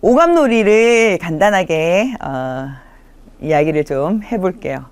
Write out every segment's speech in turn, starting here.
오감놀이를 간단하게 어, 이야기를 좀 해볼게요.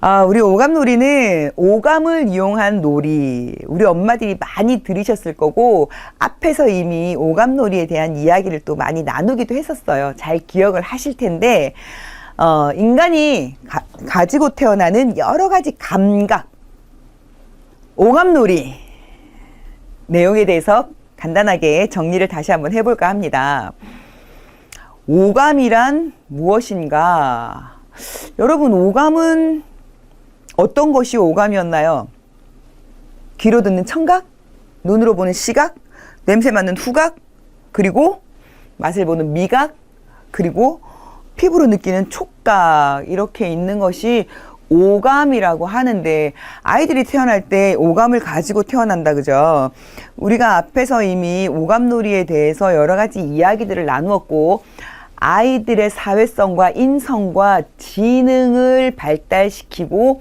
아, 우리 오감놀이는 오감을 이용한 놀이. 우리 엄마들이 많이 들으셨을 거고, 앞에서 이미 오감놀이에 대한 이야기를 또 많이 나누기도 했었어요. 잘 기억을 하실 텐데, 어, 인간이 가, 가지고 태어나는 여러 가지 감각, 오감놀이 내용에 대해서 간단하게 정리를 다시 한번 해볼까 합니다. 오감이란 무엇인가? 여러분, 오감은 어떤 것이 오감이었나요? 귀로 듣는 청각, 눈으로 보는 시각, 냄새 맡는 후각, 그리고 맛을 보는 미각, 그리고 피부로 느끼는 촉각, 이렇게 있는 것이 오감이라고 하는데 아이들이 태어날 때 오감을 가지고 태어난다 그죠? 우리가 앞에서 이미 오감놀이에 대해서 여러 가지 이야기들을 나누었고 아이들의 사회성과 인성과 지능을 발달시키고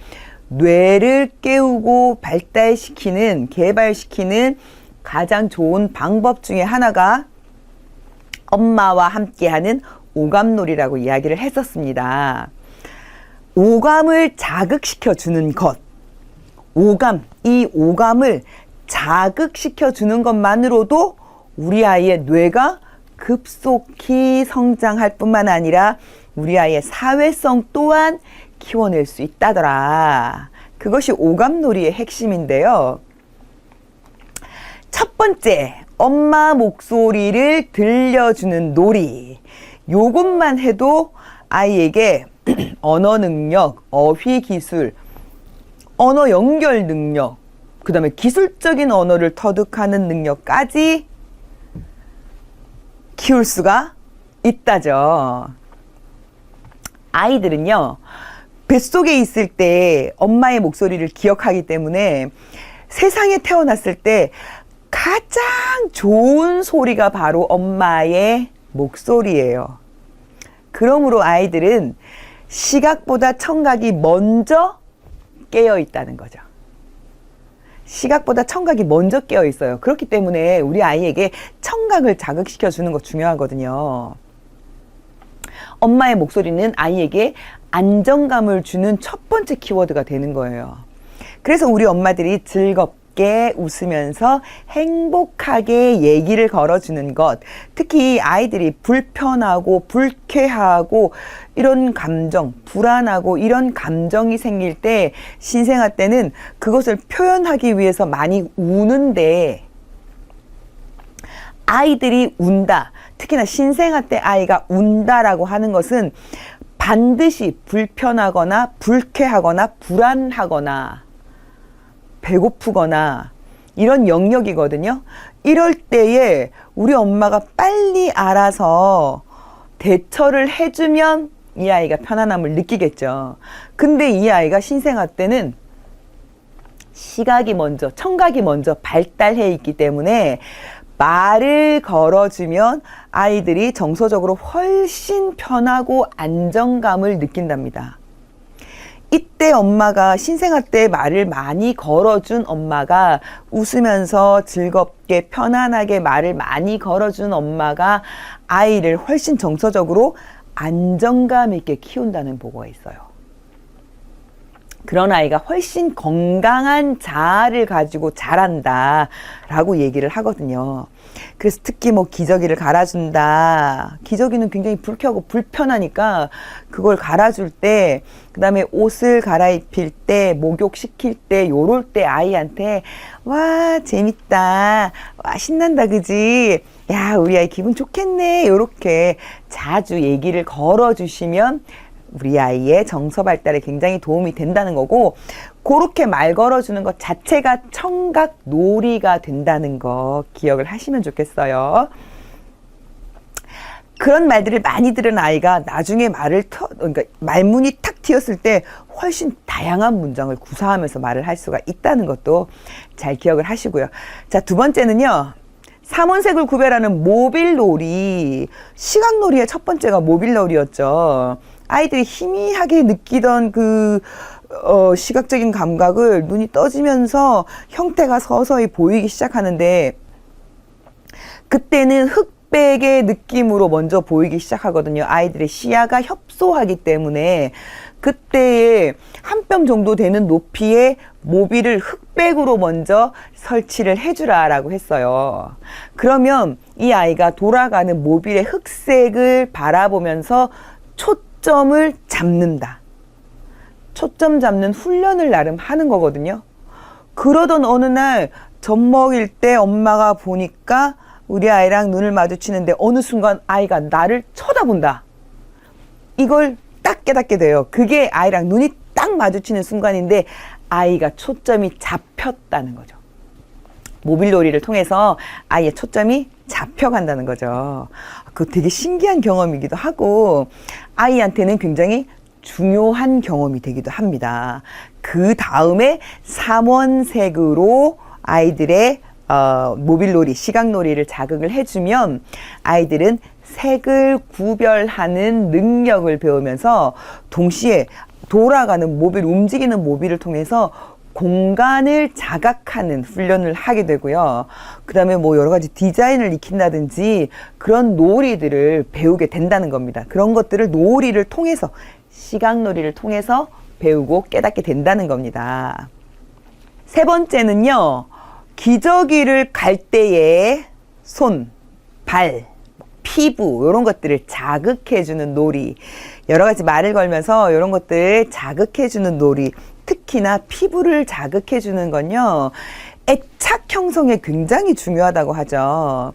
뇌를 깨우고 발달시키는 개발시키는 가장 좋은 방법 중에 하나가 엄마와 함께하는 오감놀이라고 이야기를 했었습니다. 오감을 자극시켜 주는 것. 오감, 이 오감을 자극시켜 주는 것만으로도 우리 아이의 뇌가 급속히 성장할 뿐만 아니라 우리 아이의 사회성 또한 키워낼 수 있다더라. 그것이 오감놀이의 핵심인데요. 첫 번째, 엄마 목소리를 들려주는 놀이. 요것만 해도 아이에게 언어 능력, 어휘 기술, 언어 연결 능력, 그 다음에 기술적인 언어를 터득하는 능력까지 키울 수가 있다죠. 아이들은요, 뱃속에 있을 때 엄마의 목소리를 기억하기 때문에 세상에 태어났을 때 가장 좋은 소리가 바로 엄마의 목소리예요. 그러므로 아이들은 시각보다 청각이 먼저 깨어 있다는 거죠. 시각보다 청각이 먼저 깨어 있어요. 그렇기 때문에 우리 아이에게 청각을 자극시켜 주는 거 중요하거든요. 엄마의 목소리는 아이에게 안정감을 주는 첫 번째 키워드가 되는 거예요. 그래서 우리 엄마들이 즐겁 게 웃으면서 행복하게 얘기를 걸어주는 것. 특히 아이들이 불편하고 불쾌하고 이런 감정, 불안하고 이런 감정이 생길 때 신생아 때는 그것을 표현하기 위해서 많이 우는데 아이들이 운다. 특히나 신생아 때 아이가 운다라고 하는 것은 반드시 불편하거나 불쾌하거나 불안하거나 배고프거나 이런 영역이거든요. 이럴 때에 우리 엄마가 빨리 알아서 대처를 해주면 이 아이가 편안함을 느끼겠죠. 근데 이 아이가 신생아 때는 시각이 먼저, 청각이 먼저 발달해 있기 때문에 말을 걸어주면 아이들이 정서적으로 훨씬 편하고 안정감을 느낀답니다. 이때 엄마가 신생아 때 말을 많이 걸어준 엄마가 웃으면서 즐겁게 편안하게 말을 많이 걸어준 엄마가 아이를 훨씬 정서적으로 안정감 있게 키운다는 보고가 있어요. 그런 아이가 훨씬 건강한 자아를 가지고 자란다 라고 얘기를 하거든요. 그래서 특히 뭐 기저귀를 갈아준다. 기저귀는 굉장히 불쾌하고 불편하니까 그걸 갈아줄 때, 그 다음에 옷을 갈아입힐 때, 목욕시킬 때, 요럴 때 아이한테, 와, 재밌다. 와, 신난다, 그지? 야, 우리 아이 기분 좋겠네. 요렇게 자주 얘기를 걸어주시면 우리 아이의 정서 발달에 굉장히 도움이 된다는 거고 그렇게 말 걸어주는 것 자체가 청각 놀이가 된다는 거 기억을 하시면 좋겠어요. 그런 말들을 많이 들은 아이가 나중에 말을 터, 그러니까 말문이 탁 튀었을 때 훨씬 다양한 문장을 구사하면서 말을 할 수가 있다는 것도 잘 기억을 하시고요. 자, 두 번째는요. 삼원색을 구별하는 모빌놀이. 시각놀이의 첫 번째가 모빌놀이였죠. 아이들이 희미하게 느끼던 그 어, 시각적인 감각을 눈이 떠지면서 형태가 서서히 보이기 시작하는데 그때는 흙 흑백의 느낌으로 먼저 보이기 시작하거든요. 아이들의 시야가 협소하기 때문에 그때에 한뼘 정도 되는 높이의 모비를 흑백으로 먼저 설치를 해주라라고 했어요. 그러면 이 아이가 돌아가는 모빌의 흑색을 바라보면서 초 점을 잡는다. 초점 잡는 훈련을 나름 하는 거거든요. 그러던 어느 날 젖 먹일 때 엄마가 보니까 우리 아이랑 눈을 마주치는데 어느 순간 아이가 나를 쳐다본다. 이걸 딱 깨닫게 돼요. 그게 아이랑 눈이 딱 마주치는 순간인데 아이가 초점이 잡혔다는 거죠. 모빌놀이를 통해서 아이의 초점이 잡혀간다는 거죠. 그 되게 신기한 경험이기도 하고 아이한테는 굉장히 중요한 경험이 되기도 합니다. 그 다음에 삼원색으로 아이들의 어, 모빌놀이, 시각놀이를 자극을 해주면 아이들은 색을 구별하는 능력을 배우면서 동시에 돌아가는 모빌, 움직이는 모빌을 통해서 공간을 자각하는 훈련을 하게 되고요. 그 다음에 뭐 여러 가지 디자인을 익힌다든지 그런 놀이들을 배우게 된다는 겁니다. 그런 것들을 놀이를 통해서, 시각놀이를 통해서 배우고 깨닫게 된다는 겁니다. 세 번째는요, 기저귀를 갈 때에 손, 발, 피부 이런 것들을 자극해주는 놀이 여러 가지 말을 걸면서 이런 것들 자극해주는 놀이 특히나 피부를 자극해 주는 건요 애착 형성에 굉장히 중요하다고 하죠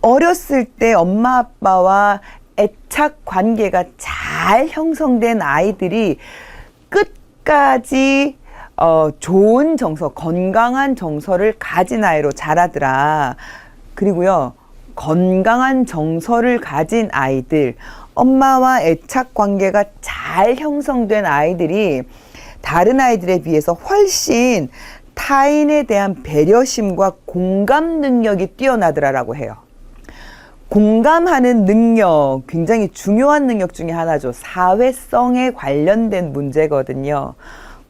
어렸을 때 엄마 아빠와 애착 관계가 잘 형성된 아이들이 끝까지 어, 좋은 정서, 건강한 정서를 가진 아이로 자라더라. 그리고요, 건강한 정서를 가진 아이들, 엄마와 애착 관계가 잘 형성된 아이들이 다른 아이들에 비해서 훨씬 타인에 대한 배려심과 공감 능력이 뛰어나더라라고 해요. 공감하는 능력, 굉장히 중요한 능력 중에 하나죠. 사회성에 관련된 문제거든요.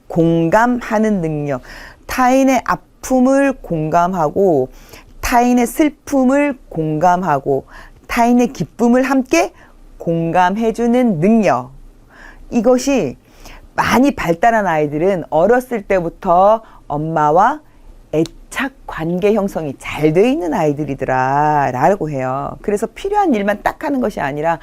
공감하는 능력. 타인의 아픔을 공감하고, 타인의 슬픔을 공감하고, 타인의 기쁨을 함께 공감해주는 능력. 이것이 많이 발달한 아이들은 어렸을 때부터 엄마와 애착 관계 형성이 잘 돼 있는 아이들이더라 라고 해요. 그래서 필요한 일만 딱 하는 것이 아니라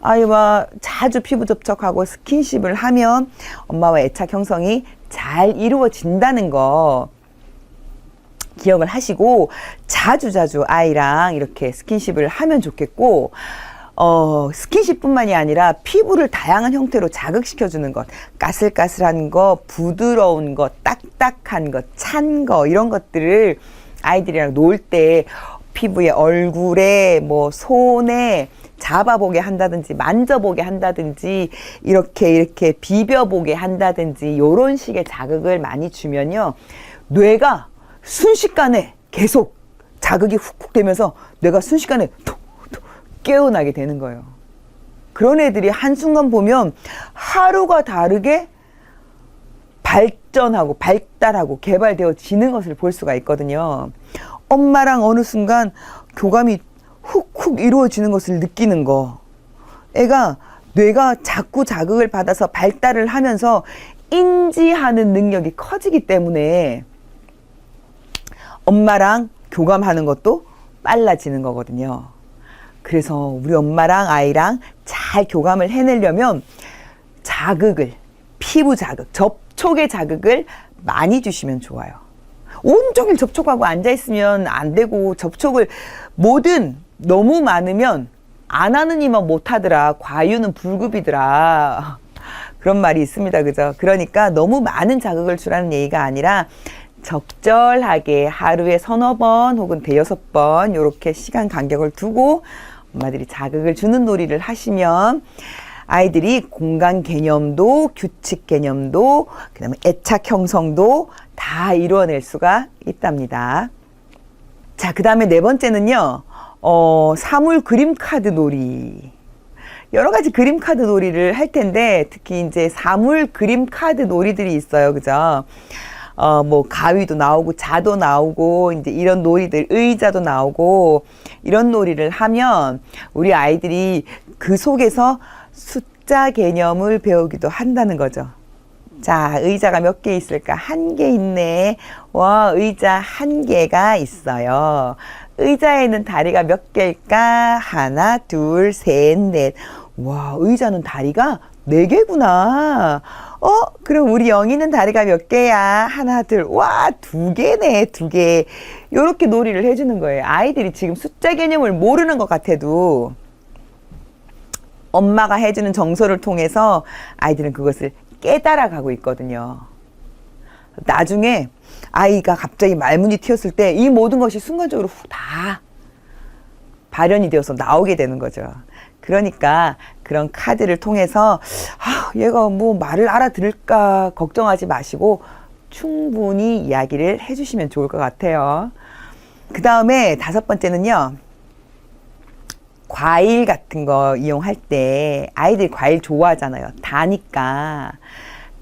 아이와 자주 피부 접촉하고 스킨십을 하면 엄마와 애착 형성이 잘 이루어진다는 거 기억을 하시고 자주 자주 아이랑 이렇게 스킨십을 하면 좋겠고 어, 스킨십뿐만이 아니라 피부를 다양한 형태로 자극시켜주는 것, 까슬까슬한 거, 부드러운 거, 딱딱한 거, 찬 거, 이런 것들을 아이들이랑 놀 때 피부에 얼굴에 뭐 손에 잡아보게 한다든지 만져보게 한다든지 이렇게 이렇게 비벼보게 한다든지 요런 식의 자극을 많이 주면요. 뇌가 순식간에 계속 자극이 훅훅 되면서 뇌가 순식간에 톡 깨어나게 되는 거예요. 그런 애들이 한순간 보면 하루가 다르게 발전하고 발달하고 개발되어지는 것을 볼 수가 있거든요. 엄마랑 어느 순간 교감이 훅훅 이루어지는 것을 느끼는 거. 애가 뇌가 자꾸 자극을 받아서 발달을 하면서 인지하는 능력이 커지기 때문에 엄마랑 교감하는 것도 빨라지는 거거든요. 그래서 우리 엄마랑 아이랑 잘 교감을 해내려면 자극을, 피부 자극, 접촉의 자극을 많이 주시면 좋아요. 온종일 접촉하고 앉아있으면 안 되고 접촉을 뭐든 너무 많으면 안 하는 이만 못하더라. 과유는 불급이더라. 그런 말이 있습니다. 그죠? 그러니까 너무 많은 자극을 주라는 얘기가 아니라 적절하게 하루에 서너 번 혹은 대여섯 번 이렇게 시간 간격을 두고 엄마들이 자극을 주는 놀이를 하시면 아이들이 공간 개념도 규칙 개념도 그다음에 애착 형성도 다 이루어낼 수가 있답니다. 자, 그다음에 네 번째는요. 어, 사물 그림 카드 놀이. 여러 가지 그림 카드 놀이를 할 텐데 특히 이제 사물 그림 카드 놀이들이 있어요. 그죠? 어, 뭐, 가위도 나오고, 자도 나오고, 이제 이런 놀이들, 의자도 나오고, 이런 놀이를 하면 우리 아이들이 그 속에서 숫자 개념을 배우기도 한다는 거죠. 자, 의자가 몇 개 있을까? 한 개 있네. 와, 의자 한 개가 있어요. 의자에는 다리가 몇 개일까? 하나, 둘, 셋, 넷. 와, 의자는 다리가 네 개구나. 어, 그럼 우리 영희는 다리가 몇 개야? 하나, 둘. 와, 두 개네, 두 개. 요렇게 놀이를 해주는 거예요. 아이들이 지금 숫자 개념을 모르는 것 같아도 엄마가 해주는 정서를 통해서 아이들은 그것을 깨달아 가고 있거든요. 나중에 아이가 갑자기 말문이 튀었을 때 이 모든 것이 순간적으로 후다 발현이 되어서 나오게 되는 거죠. 그러니까 그런 카드를 통해서 아, 얘가 뭐 말을 알아들을까 걱정하지 마시고 충분히 이야기를 해주시면 좋을 것 같아요. 그 다음에 다섯 번째는요. 과일 같은 거 이용할 때 아이들이 과일 좋아하잖아요. 다니까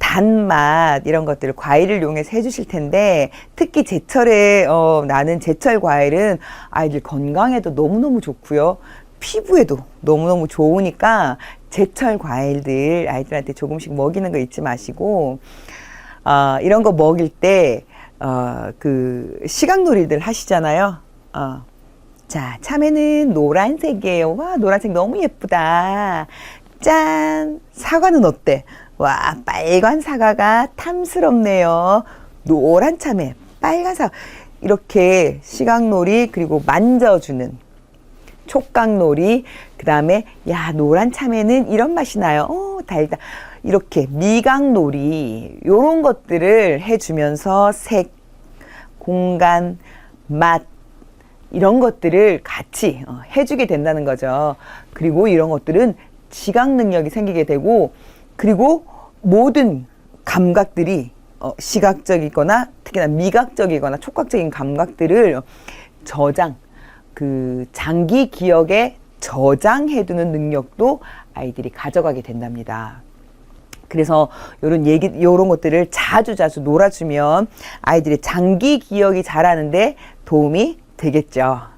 단맛 이런 것들을 과일을 이용해서 해주실 텐데 특히 제철에 어, 나는 제철 과일은 아이들 건강에도 너무너무 좋고요. 피부에도 너무너무 좋으니까 제철 과일들 아이들한테 조금씩 먹이는 거 잊지 마시고 어, 이런 거 먹일 때 어, 그 시각놀이들 하시잖아요. 어. 자, 참외는 노란색이에요. 와, 노란색 너무 예쁘다. 짠! 사과는 어때? 와, 빨간 사과가 탐스럽네요. 노란 참외, 빨간 사과. 이렇게 시각놀이, 그리고 만져주는 촉각놀이, 그 다음에, 야, 노란 참외는 이런 맛이 나요. 어, 달다. 이렇게 미각놀이, 요런 것들을 해주면서 색, 공간, 맛, 이런 것들을 같이 어, 해주게 된다는 거죠. 그리고 이런 것들은 지각 능력이 생기게 되고, 그리고 모든 감각들이 어, 시각적이거나 특히나 미각적이거나 촉각적인 감각들을 저장, 그 장기 기억에 저장해두는 능력도 아이들이 가져가게 된답니다. 그래서 요런 얘기, 요런 것들을 자주 자주 놀아주면 아이들의 장기 기억이 자라는데 도움이 되겠죠.